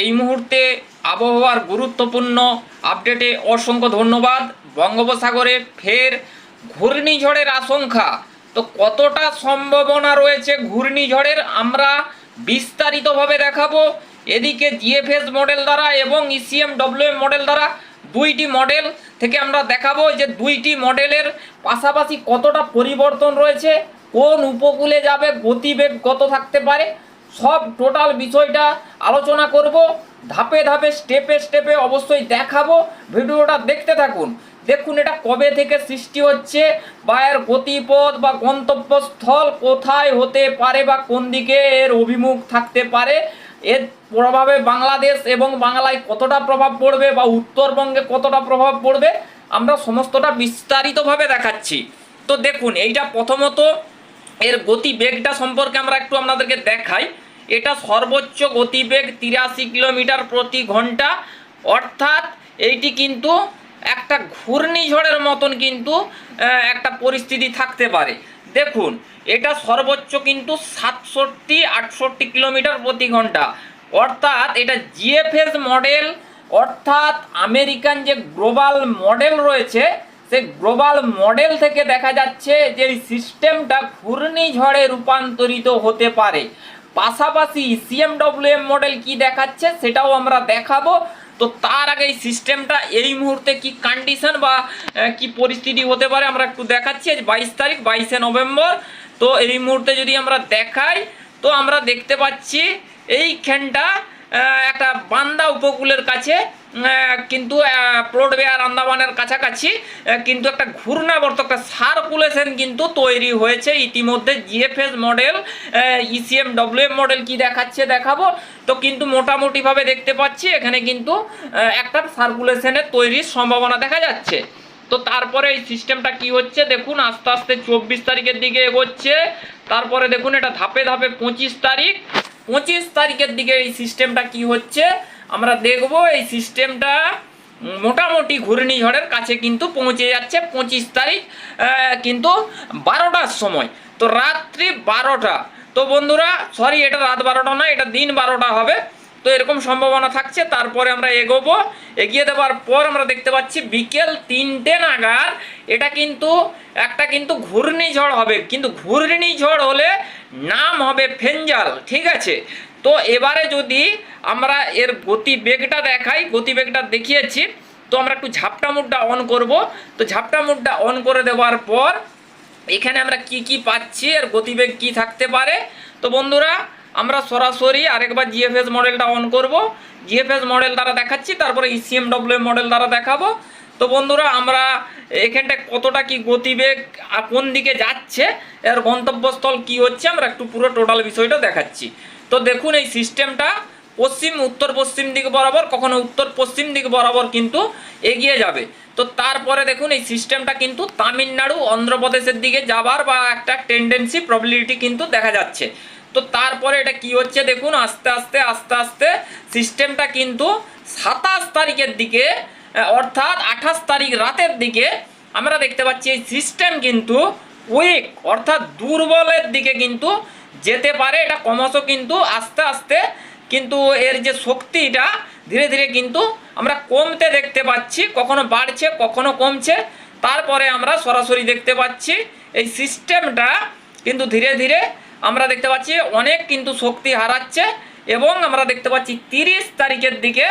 এই মুহূর্তে আবহাওয়ার গুরুত্বপূর্ণ আপডেটে অসংখ্য ধন্যবাদ। বঙ্গোপসাগরে ফের ঘূর্ণিঝড়ের আশঙ্কা। তো কতটা সম্ভাবনা রয়েছে ঘূর্ণিঝড়ের? আমরা বিস্তারিতভাবে দেখাবো। এদিকে জিএফএস মডেল দ্বারা এবং ইসিএম ডব্লিউএম মডেল দ্বারা দুইটি মডেল থেকে আমরা দেখাবো যে দুইটি মডেলের পাশাপাশি কতটা পরিবর্তন রয়েছে, কোন উপকূলে যাবে, গতিবেগ কত থাকতে পারে। সব টোটাল বিষয়টা আলোচনা করব, ধাপে ধাপে, স্টেপে স্টেপে অবশ্যই দেখাবো। ভিডিওটা দেখতে থাকুন। দেখুন এটা কবে থেকে সৃষ্টি হচ্ছে বা এর গতিপথ বা গন্তব্যস্থল কোথায় হতে পারে বা কোন দিকে এর অভিমুখ থাকতে পারে, এর প্রভাবে বাংলাদেশ এবং বাংলায় কতটা প্রভাব পড়বে বা উত্তরবঙ্গে কতটা প্রভাব পড়বে, আমরা সমস্তটা বিস্তারিতভাবে দেখাচ্ছি। তো দেখুন, এইটা প্রথমত এর গতিবেগটা সম্পর্কে আমরা একটু আপনাদেরকে দেখাই। এটা সর্বোচ্চ গতিবেগ তিরাশি কিলোমিটার প্রতি ঘণ্টা। অর্থাৎ এইটি কিন্তু একটা ঘূর্ণিঝড়ের মতন কিন্তু একটা পরিস্থিতি থাকতে পারে। দেখুন, এটা সর্বোচ্চ কিন্তু সাতষট্টি, আটষট্টি কিলোমিটার প্রতি ঘণ্টা। অর্থাৎ এটা জিএফএস মডেল, অর্থাৎ আমেরিকান যে গ্লোবাল মডেল রয়েছে, সেই গ্লোবাল মডেল থেকে দেখা যাচ্ছে যে সিস্টেমটা ঘূর্ণিঝড়ে রূপান্তরিত হতে পারে। পাশাপাশি সিএমডব্লিউএম মডেল কি দেখাচ্ছে সেটাও আমরা দেখাবো। তো তার আগে এই সিস্টেমটা এই মুহূর্তে কি কন্ডিশন বা কি পরিস্থিতি হতে পারে আমরা একটু দেখাচ্ছি। আজ বাইশ তারিখ, বাইশে নভেম্বর। তো এই মুহূর্তে যদি আমরা দেখাই, তো আমরা দেখতে পাচ্ছি এইখানটা একটা বান্দা উপকূলের কাছে কিন্তু পড়বে আর আন্দামানের কাছাকাছি কিন্তু একটা ঘূর্ণাবর্ত, একটা সার্কুলেশন কিন্তু তৈরি হয়েছে ইতিমধ্যে। GFS model ECM WM model কি দেখাচ্ছে দেখাবো। তো কিন্তু মোটামুটিভাবে দেখতে পাচ্ছি, এখানে কিন্তু একটা সার্কুলেশনের তৈরির সম্ভাবনা দেখা যাচ্ছে। তো তারপরে এই সিস্টেমটা কি হচ্ছে, দেখুন, আস্তে আস্তে চব্বিশ তারিখের দিকে এগোচ্ছে। তারপরে দেখুন, এটা ধাপে ধাপে পঁচিশ তারিখ। পঁচিশ তারিখের দিকে এই সিস্টেমটা কি হচ্ছে, আমরা দেখব। এই সিস্টেমটা মোটামুটি ঘূর্ণিঝড়ের কাছে কিন্তু পৌঁছে যাচ্ছে পঁচিশ তারিখ কিন্তু বারোটার সময়। তো রাত্রি বারোটা। তো বন্ধুরা সরি এটা রাত বারোটা নয়, এটা দিন বারোটা হবে। তো এরকম সম্ভাবনা থাকছে, তারপরে আমরা এগোবো। এগিয়ে দেওয়ার পর আমরা দেখতে পাচ্ছি বিকেল তিনটে নাগাদ এটা কিন্তু, একটা কিন্তু ঘূর্ণিঝড় হবে। কিন্তু ঘূর্ণিঝড় হলে নাম হবে ফেঞ্জাল, ঠিক আছে? তো এবারে যদি আমরা এর গতিবেগটা দেখাই, গতিবেগটা দেখিয়েছি, তো আমরা একটু ঝাপটা মুডটা অন করব। তো ঝাপটা মুডটা অন করে দেওয়ার পর এখানে আমরা কি কি পাচ্ছি, এর গতিবেগ কি থাকতে পারে? তো বন্ধুরা, আমরা সরাসরি আরেকবার জিএফএস মডেলটা অন করব। জিএফএস মডেল দ্বারা দেখাচ্ছি, তারপরে ইসিএম ডব্লিউ মডেল দ্বারা দেখাবো। তো বন্ধুরা, আমরা এখানটা কতটা কি গতিবেগ কোন দিকে যাচ্ছে, এর গন্তব্যস্থল কি হচ্ছে, আমরা একটু পুরো টোটাল বিষয়টা দেখাচ্ছি। তো দেখুন এই সিস্টেমটা পশ্চিম, উত্তর, পশ্চিম দিক বরাবর, কখনো উত্তর, পশ্চিম দিক বরাবর কিন্তু এগিয়ে যাবে। তো তারপরে দেখুন এই সিস্টেমটা কিন্তু তামিলনাড়ু, অন্ধ্রপ্রদেশের দিকে যাবার বা একটা টেন্ডেন্সি প্রবিলিটি কিন্তু দেখা যাচ্ছে। তো তারপরে এটা কি হচ্ছে দেখুন, আস্তে আস্তে আস্তে আস্তে সিস্টেমটা কিন্তু সাতাশ তারিখের দিকে অর্থাৎ আঠাশ তারিখ রাতের দিকে আমরা দেখতে পাচ্ছি এই সিস্টেম কিন্তু উইক অর্থাৎ দুর্বলের দিকে কিন্তু যেতে পারে, এটা ক্রমশ কিন্তু আস্তে আস্তে কিন্তু এর যে শক্তিটা ধীরে ধীরে কিন্তু আমরা কমতে দেখতে পাচ্ছি, কখনো বাড়ছে, কখনো কমছে। তারপরে আমরা সরাসরি দেখতে পাচ্ছি, এই সিস্টেমটা কিন্তু ধীরে ধীরে আমরা দেখতে পাচ্ছি অনেক কিন্তু শক্তি হারাচ্ছে এবং আমরা দেখতে পাচ্ছি তিরিশ তারিখের দিকে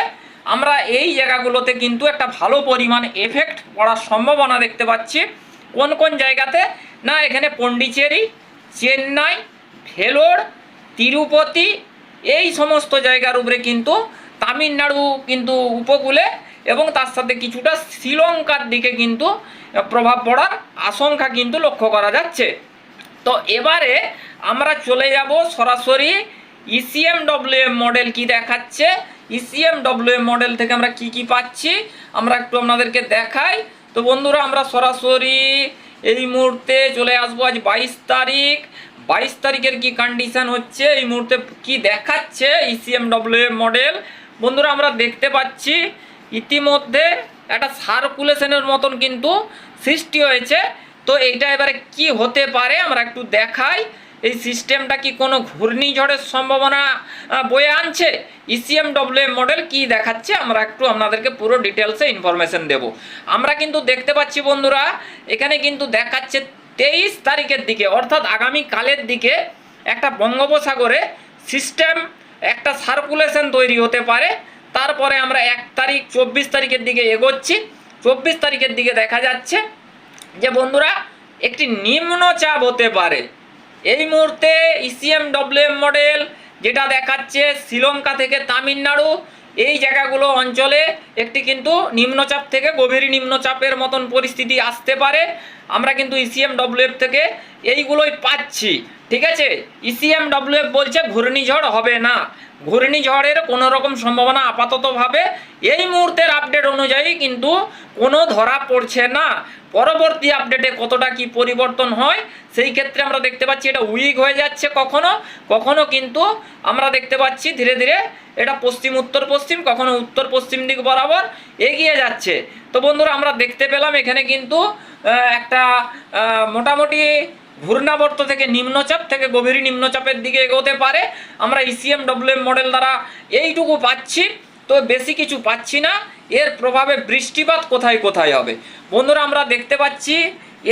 আমরা এই জায়গাগুলোতে কিন্তু একটা ভালো পরিমাণ এফেক্ট পড়ার সম্ভাবনা দেখতে পাচ্ছি। কোন কোন জায়গাতে? না, এখানে পন্ডিচেরি, চেন্নাই ভেলোর তিরুপতি, এই সমস্ত জায়গার উপরে কিন্তু তামিলনাড়ু কিন্তু উপকূলে এবং তার সাথে কিছুটা শ্রীলঙ্কার দিকে কিন্তু প্রভাব পড়ার আশঙ্কা কিন্তু লক্ষ্য করা যাচ্ছে। তো এবারে আমরা চলে যাব সরাসরি ইসিএম ডব্লিউএম মডেল কি দেখাচ্ছে? ইসিএম ডব্লিউএম মডেল থেকে আমরা কি কি পাচ্ছি? আমরা একটু আপনাদেরকে দেখাই। তো বন্ধুরা, আমরা সরাসরি এই মুহূর্তে চলে আসব আজ বাইশ তারিখ। বাইশ তারিখের কি কন্ডিশন হচ্ছে? এই মুহূর্তে কি দেখাচ্ছে E ইসিএম ডব্লিউএম মডেল বন্ধুরা, আমরা দেখতে পাচ্ছি ইতিমধ্যে একটা সার্কুলেশনের মতন কিন্তু সৃষ্টি হয়েছে। তো এইটা এবারে কি হতে পারে? আমরা একটু দেখাই। এই সিস্টেমটা কি কোনো ঘূর্ণিঝড়ের সম্ভাবনা বয়ে আনছে? ইসিএম ডব্লিউ মডেল কি দেখাচ্ছে? আমরা একটু আপনাদেরকে পুরো ডিটেলসে ইনফরমেশন দেব। আমরা কিন্তু দেখতে পাচ্ছি বন্ধুরা, এখানে কিন্তু দেখাচ্ছে তেইশ তারিখের দিকে, অর্থাৎ আগামী কালের দিকে একটা বঙ্গোপসাগরে সিস্টেম একটা সার্কুলেশন তৈরি হতে পারে। তারপরে আমরা এক তারিখ, চব্বিশ তারিখের দিকে এগোচ্ছি। চব্বিশ তারিখের দিকে দেখা যাচ্ছে যে বন্ধুরা, একটি নিম্নচাপ হতে পারে। এই মুহূর্তে ইসিএম ডব্লিউএম মডেল যেটা দেখাচ্ছে, শ্রীলঙ্কা থেকে তামিলনাড়ু এই জায়গাগুলো অঞ্চলে একটি কিন্তু নিম্নচাপ থেকে গভীর নিম্নচাপের মতন পরিস্থিতি আসতে পারে। আমরা কিন্তু ইসিএম ডব্লিউএফ থেকে এইগুলোই পাচ্ছি, ঠিক আছে? ইসিএম ডব্লিউএফ বলছে ঘূর্ণিঝড় হবে না। ঘূর্ণিঝড়ের কোনো রকম সম্ভাবনা আপাততভাবে এই মুহূর্তের আপডেট অনুযায়ী কিন্তু কোনো ধরা পড়ছে না। পরবর্তী আপডেটে কতটা কি পরিবর্তন হয়, সেই ক্ষেত্রে আমরা দেখতে পাচ্ছি এটা উইক হয়ে যাচ্ছে কখনো কখনো কিন্তু আমরা দেখতে পাচ্ছি ধীরে ধীরে এটা পশ্চিম, উত্তর পশ্চিম, কখনো উত্তর পশ্চিম দিক বরাবর এগিয়ে যাচ্ছে। তো বন্ধুরা, আমরা দেখতে পেলাম এখানে কিন্তু একটা মোটামুটি ঘূর্ণাবর্ত থেকে নিম্নচাপ থেকে গভীর নিম্নচাপের দিকে এগোতে পারে। আমরা ইসিএম ডব্লিউএম মডেল দ্বারা এইটুকু পাচ্ছি। তো বেশি কিছু পাচ্ছি না। এর প্রভাবে বৃষ্টিপাত কোথায় কোথায় হবে? বন্ধুরা, আমরা দেখতে পাচ্ছি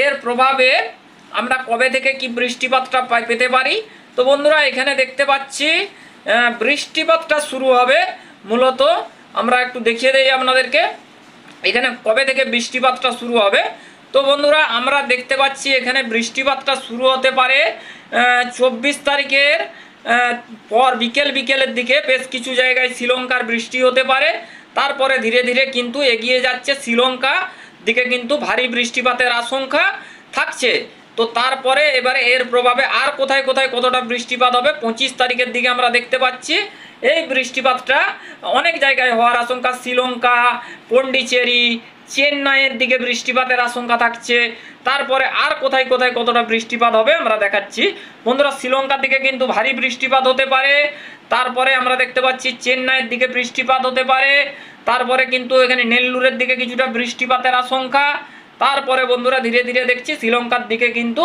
এর প্রভাবে আমরা কবে থেকে কি বৃষ্টিপাতটা পেতে পারি। তো বন্ধুরা, এখানে দেখতে পাচ্ছি বৃষ্টিপাতটা শুরু হবে। মূলত আমরা একটু দেখিয়ে দেই আপনাদেরকে। এখানে কবে থেকে বৃষ্টিপাতটা শুরু হবে? তো বন্ধুরা, আমরা দেখতে পাচ্ছি এখানে বৃষ্টিপাতটা শুরু হতে পারে চব্বিশ তারিখের পর বিকেল বিকেলের দিকে। বেশ কিছু জায়গায় শ্রীলঙ্কার বৃষ্টি হতে পারে। তারপরে ধীরে ধীরে কিন্তু এগিয়ে যাচ্ছে শ্রীলঙ্কা। দিকে কিন্তু ভারী বৃষ্টিপাতের আশঙ্কা থাকছে। তো তারপরে এবারে এর প্রভাবে আর কোথায় কোথায় কতটা বৃষ্টিপাত হবে? পঁচিশ তারিখের দিকে আমরা দেখতে পাচ্ছি। এই বৃষ্টিপাতটা অনেক জায়গায় হওয়ার আশঙ্কা, শ্রীলঙ্কা, পন্ডিচেরি, চেন্নাইয়ের দিকে বৃষ্টিপাতের আশঙ্কা থাকছে। তারপরে আর কোথায় কোথায় কতটা বৃষ্টিপাত হবে আমরা দেখাচ্ছি। বন্ধুরা, শ্রীলঙ্কার দিকে কিন্তু ভারী বৃষ্টিপাত হতে পারে। তারপরে আমরা দেখতে পাচ্ছি চেন্নাইয়ের দিকে বৃষ্টিপাত হতে পারে। তারপরে কিন্তু এখানে নেল্লুরের দিকে কিছুটা বৃষ্টিপাতের আশঙ্কা। তারপরে বন্ধুরা ধীরে ধীরে দেখছি শ্রীলঙ্কার দিকে কিন্তু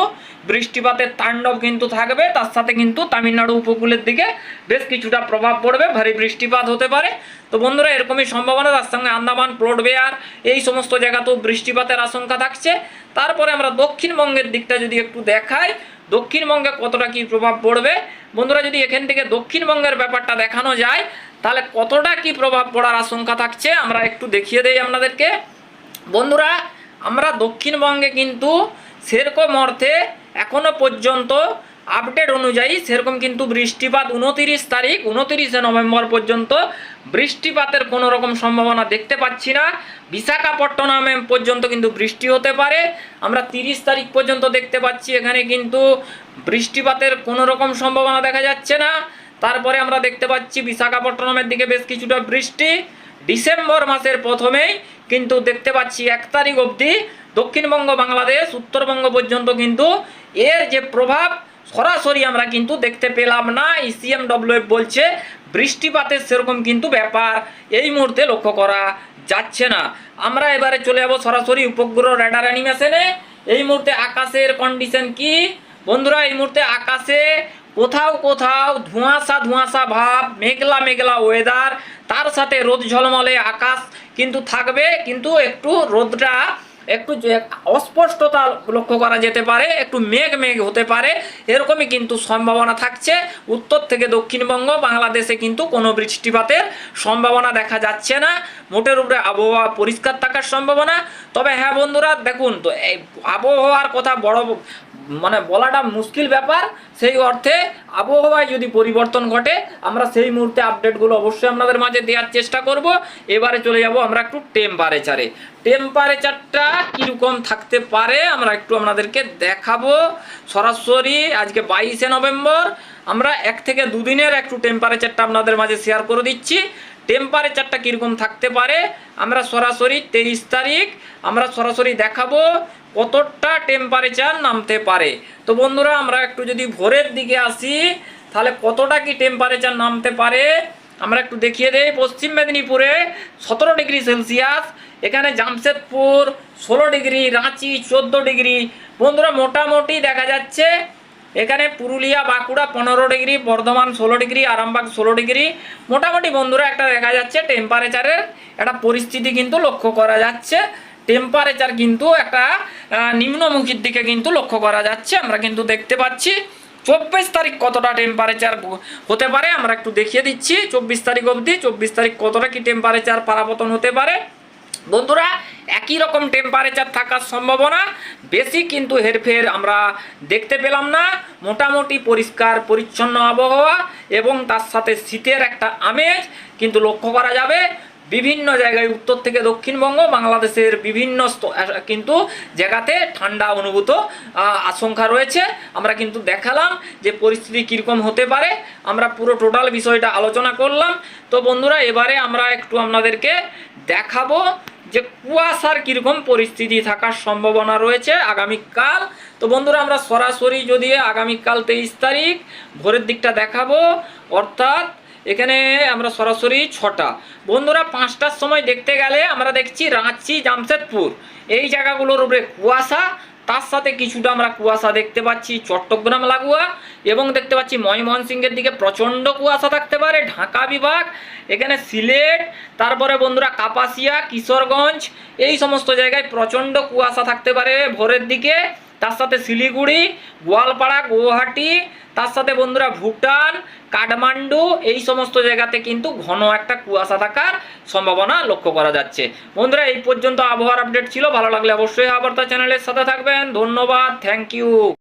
বৃষ্টিপাতের তাণ্ডব কিন্তু থাকবে, তার সাথে কিন্তু তামিলনাড়ু উপকূলের দিকে বেশ কিছুটা প্রভাব পড়বে, ভারী বৃষ্টিপাত হতে পারে। তো বন্ধুরা, এরকমই সম্ভাবনা, তার সঙ্গে আন্দামান প্লট বেয়ার, এই সমস্ত জায়গাতেও বৃষ্টিপাতের আশঙ্কা থাকছে। তারপরে আমরা দক্ষিণবঙ্গের দিকটা যদি একটু দেখাই, দক্ষিণবঙ্গে কতটা কি প্রভাব পড়বে? বন্ধুরা, যদি এখান থেকে দক্ষিণবঙ্গের ব্যাপারটা দেখানো যায়, তাহলে কতটা কি প্রভাব পড়ার আশঙ্কা থাকছে, আমরা একটু দেখিয়ে দেই আপনাদেরকে। বন্ধুরা আমরা দক্ষিণবঙ্গে কিন্তু সেরকম অর্থে এখনও পর্যন্ত আপডেট অনুযায়ী সেরকম কিন্তু বৃষ্টিপাত উনতিরিশ তারিখ, উনতিরিশে নভেম্বর পর্যন্ত বৃষ্টিপাতের কোনো রকম সম্ভাবনা দেখতে পাচ্ছি না। বিশাখাপট্টনমে পর্যন্ত কিন্তু বৃষ্টি হতে পারে। আমরা তিরিশ তারিখ পর্যন্ত দেখতে পাচ্ছি এখানে কিন্তু বৃষ্টিপাতের কোনো রকম সম্ভাবনা দেখা যাচ্ছে না। তারপরে আমরা দেখতে পাচ্ছি বিশাখাপট্টনমের দিকে বেশ কিছুটা বৃষ্টি। ডিসেম্বর মাসের প্রথমেই কিন্তু দেখতে পাচ্ছি এক তারিখ অবধি দক্ষিণবঙ্গ বাংলাদেশ, উত্তরবঙ্গ পর্যন্ত কিন্তু এর যে প্রভাব, সরাসরি আমরা কিন্তু দেখতে পেলাম না। ইসিএম ডব্লিউ বলছে, বৃষ্টিপাতের সেরকম কিন্তু ব্যাপার এই মুহূর্তে লক্ষ্য করা যাচ্ছে না। আমরা এবারে চলে যাব সরাসরি উপগ্রহ রেডার অ্যানিমেশনে এই মুহূর্তে আকাশের কন্ডিশন কি? বন্ধুরা, এই মুহূর্তে আকাশে কোথাও কোথাও ধোঁয়াশা ধোঁয়াশা ভাব, মেঘলা মেঘলা ওয়েদার তার সাথে রোদ ঝলমলে আকাশ কিন্তু থাকবে, কিন্তু একটু রোদটা একটু অস্পষ্টতা লক্ষ্য করা যেতে পারে, একটু মেঘ মেঘ হতে পারে, এরকমই কিন্তু সম্ভাবনা থাকছে। উত্তর থেকে দক্ষিণবঙ্গ, বাংলাদেশে কিন্তু কোনো বৃষ্টিপাতের সম্ভাবনা দেখা যাচ্ছে না। মোটের উপরে আবহাওয়া পরিষ্কার থাকার সম্ভাবনা। তবে হ্যাঁ বন্ধুরা, দেখুন তো, এই আবহাওয়ার কথা বড় মানে বলাটা মুশকিল ব্যাপার। সেই অর্থে আবহাওয়ায় যদি পরিবর্তন ঘটে, আমরা সেই মুহূর্তে আপডেটগুলো অবশ্যই আপনাদের মাঝে দেওয়ার চেষ্টা করব। এবারে চলে যাব আমরা একটু টেম্পারেচারে টেম্পারেচারটা কীরকম থাকতে পারে, আমরা একটু আপনাদেরকে দেখাবো। সরাসরি আজকে বাইশে নভেম্বর, আমরা এক থেকে দুদিনের একটু টেম্পারেচারটা আপনাদের মাঝে শেয়ার করে দিচ্ছি। টেম্পারেচারটা কীরকম থাকতে পারে, আমরা সরাসরি তেইশ তারিখ, আমরা সরাসরি দেখাবো। কতটা টেম্পারেচার নামতে পারে? তো বন্ধুরা, আমরা একটু যদি ভোরের দিকে আসি, তাহলে কতটা কি টেম্পারেচার নামতে পারে? আমরা একটু দেখিয়ে দেই। পশ্চিম মেদিনীপুরে সতেরো ডিগ্রি সেলসিয়াস, এখানে জামশেদপুর ষোলো ডিগ্রি, রাঁচি চোদ্দ ডিগ্রি। বন্ধুরা, মোটামুটি দেখা যাচ্ছে, এখানে পুরুলিয়া, বাঁকুড়া পনেরো ডিগ্রি, বর্ধমান ষোলো ডিগ্রি, আরামবাগ ষোলো ডিগ্রি। মোটামুটি বন্ধুরা, একটা দেখা যাচ্ছে টেম্পারেচারের একটা পরিস্থিতি কিন্তু লক্ষ্য করা যাচ্ছে। টেম্পারেচার কিন্তু একটা নিম্নমুখীর দিকে কিন্তু লক্ষ্য করা যাচ্ছে। আমরা কিন্তু দেখতে পাচ্ছি, চব্বিশ তারিখ কতটা টেম্পারেচার হতে পারে? আমরা একটু দেখিয়ে দিচ্ছি, চব্বিশ তারিখ অবধি, চব্বিশ তারিখ কতটা কি টেম্পারেচার পারাপতন হতে পারে? বন্ধুরা, একই রকম টেম্পারেচার থাকার সম্ভাবনা, বেশি কিন্তু হেরফের আমরা দেখতে পেলাম না। মোটামুটি পরিষ্কার, পরিচ্ছন্ন আবহাওয়া এবং তার সাথে শীতের একটা আমেজ কিন্তু লক্ষ্য করা যাবে। বিভিন্ন জায়গায় উত্তর থেকে দক্ষিণবঙ্গ, বাংলাদেশের বিভিন্ন কিন্তু জায়গাতে ঠান্ডা অনুভূত আশঙ্কা রয়েছে। আমরা কিন্তু দেখালাম যে পরিস্থিতি কীরকম হতে পারে। আমরা পুরো টোটাল বিষয়টা আলোচনা করলাম। তো বন্ধুরা, এবারে আমরা একটু আপনাদেরকে দেখাবো যে কুয়াশার কীরকম পরিস্থিতি থাকার সম্ভাবনা রয়েছে আগামীকাল। তো বন্ধুরা, আমরা সরাসরি যদি আগামীকাল তেইশ তারিখ ভোরের দিকটা দেখাবো, অর্থাৎ এখানে আমরা সরাসরি ছটা। বন্ধুরা, পাঁচটার সময় দেখতে গেলে আমরা দেখছি রাঁচি, জামশেদপুর। এই জায়গাগুলোর উপরে কুয়াশা, তার সাথে কিছুটা আমরা কুয়াশা দেখতে পাচ্ছি, চট্টগ্রাম, লাগোয়া এবং দেখতে পাচ্ছি ময়মনসিংহের দিকে প্রচণ্ড কুয়াশা থাকতে পারে, ঢাকা বিভাগ, এখানে সিলেট, তারপরে বন্ধুরা কাপাসিয়া, কিশোরগঞ্জ, এই সমস্ত জায়গায় প্রচণ্ড কুয়াশা থাকতে পারে ভোরের দিকে। তার সাথে শিলিগুড়ি, গোয়ালপাড়া গুয়াহাটি তার সাথে বন্ধুরা ভুটান, কাঠমান্ডু, এই সমস্ত জায়গাতে কিন্তু ঘন একটা কুয়াশা থাকার সম্ভাবনা লক্ষ্য করা যাচ্ছে। বন্ধুরা, এই পর্যন্ত আবহাওয়ার আপডেট ছিল। ভালো লাগলে অবশ্যই আবার তার চ্যানেলের সাথে থাকবেন। ধন্যবাদ। Thank you